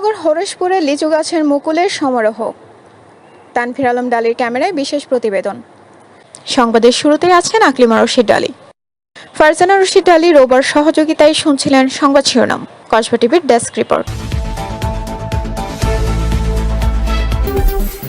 বিজয়নগর হরেশপুরে লিচু গাছের মুকুলের সমারোহ। তানফির আলম ডালির ক্যামেরায় বিশেষ প্রতিবেদন। সংবাদের শুরুতে আছেন আকলিমা রশিদ ডালি। ফারজানা রশিদ ডালি রোবার সহযোগিতায় শুনছিলেন সংবাদ শিরোনাম কসবা টিভির ডেস্ক রিপোর্ট।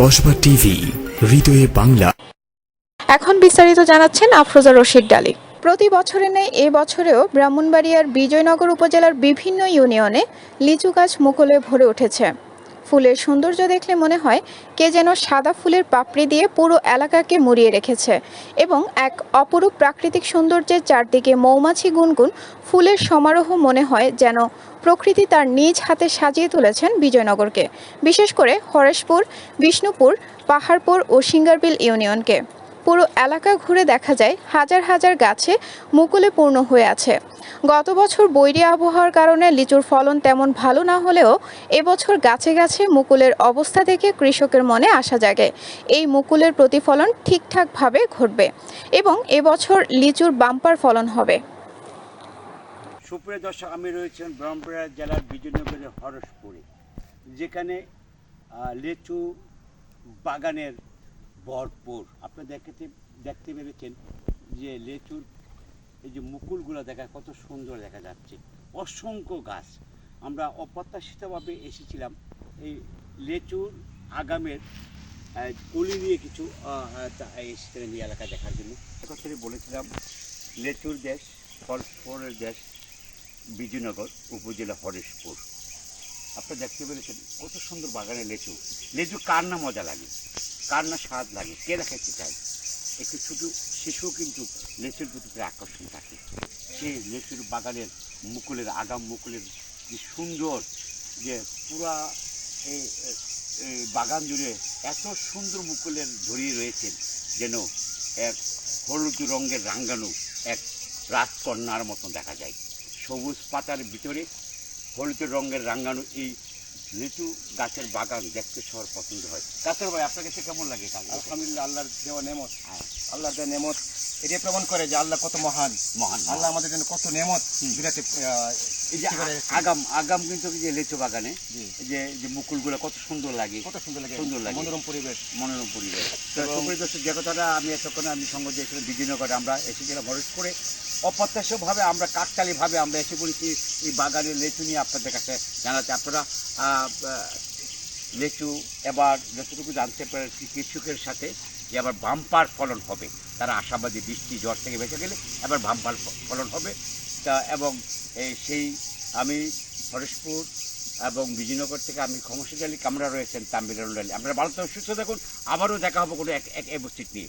কসবা টিভি হৃদয়ে বাংলা। এখন বিস্তারিত জানাচ্ছেন আফরোজা রশিদ ডালি। প্রতি বছরে নেই এ বছরেও ব্রাহ্মণবাড়িয়ার বিজয়নগর উপজেলার বিভিন্ন ইউনিয়নে লিচু গাছ মুকুলে ভরে উঠেছে। ফুলের সৌন্দর্য দেখলে মনে হয় কে যেন সাদা ফুলের পাপড়ি দিয়ে পুরো এলাকাকে মুড়িয়ে রেখেছে এবং এক অপরূপ প্রাকৃতিক সৌন্দর্যের চারদিকে মৌমাছি গুনগুন ফুলের সমারোহ মনে হয় যেন প্রকৃতি তার নিজ হাতে সাজিয়ে তুলেছেন বিজয়নগরকে, বিশেষ করে হরেশপুর, বিষ্ণুপুর, পাহাড়পুর ও সিঙ্গারবিল ইউনিয়নকে। পুরো এলাকা ঘুরে দেখা যায় হাজার হাজার গাছে মুকুলে পূর্ণ হয়ে আছে। গত বছর বৈরী আবহাওয়ার কারণে লিচুর ফলন তেমন ভালো না হলেও এবছর গাছে গাছে মুকুলের অবস্থা দেখে কৃষকের মনে আশা জাগে। এই মুকুলের প্রতিফলন ঠিকঠাকভাবে ঘটবে এবং এবছর লিচুর বাম্পার ফলন হবে। সুপ্রিয় দর্শক, আমি রয়েছেন ব্রহ্মপুরা জেলার বিজয়নগরের হরসপুরে, যেখানে লিচু বাগানের ভরপুর। আপনি দেখতে দেখতে পেরেছেন যে লেচুর এই যে মুকুলগুলো দেখা, কত সুন্দর দেখা যাচ্ছে। অসংখ্য গাছ। আমরা অপ্রত্যাশিতভাবে এসেছিলাম এই লেচুর আগামের কলি নিয়ে কিছু এই এলাকা দেখার জন্য। কথাটি বলেছিলাম, লেচুর দেশ ফল ফলের দেশ, বিজয়নগর উপজেলা হরেশপুর। আপনারা দেখতে পেরেছেন কত সুন্দর বাগানে লেচু। লেচু কার না মজা লাগে? কার না স্বাদ লাগে? কে না খেতে চায় একটু ছোটো শিশু কিন্তু লেচুর প্রতি আকর্ষণ থাকে। সে লেচুর বাগানের মুকুলের আগাম মুকুলের যে সুন্দর যে পুরা এই বাগান জুড়ে এত সুন্দর মুকুলের ধরিয়ে রয়েছেন যেন এক হলুদ রঙের রাঙ্গানু এক রাজকন্যার মতন দেখা যায়। সবুজ পাতার ভিতরে হলুদ রঙের রাঙ্গানু এই লিচু গাছের বাগান দেখতে সবার পছন্দ হয়। কাতর ভাই আপনার কাছে কেমন লাগে আলহামদুলিল্লাহ আল্লাহর দেওয়া নেমত। হ্যাঁ। আল্লাহর দেওয়া নেমত। এটাই প্রমাণ করে যে আল্লাহ কত মহান। মহান আল্লাহ আমাদের জন্য কত নেমত। যে আগাম আগাম কিন্তু যে লিচু বাগানে। যে যে মুকুলগুলো কত সুন্দর লাগে। কত সুন্দর লাগে। সুন্দর লাগে। মনোরম পরিবেশ। মনোরম পরিবেশ। তো যে কথাটা আমি এতক্ষণ আমি সঙ্গ দিয়েছিলাম বিজয়নগরে আমরা এসেছিলাম হরিশ করে অপ্রত্যাশভাবে আমরা কাকতালিভাবে আমরা এসে পড়েছি এই বাগানের লেচু নিয়ে আপনাদের কাছে জানাতে আপনারা লেচু এবার যতটুকু জানতে পেরেছি কৃষকের সাথে যে আবার বাম্পার ফলন হবে। তারা আশাবাদী বৃষ্টি জ্বর থেকে বেঁচে গেলে এবার বাম্পার ফলন হবে। তা এবং সেই আমি হরেশপুর এবং বিজয়নগর থেকে আমি ক্ষমসিদ আলী কামরা রয়েছেন তাম্বির আলী। আপনারা থাকুন, সুস্থ থাকুন। আবারও দেখা হবে কোনো এক এক উপস্থিত নিয়ে।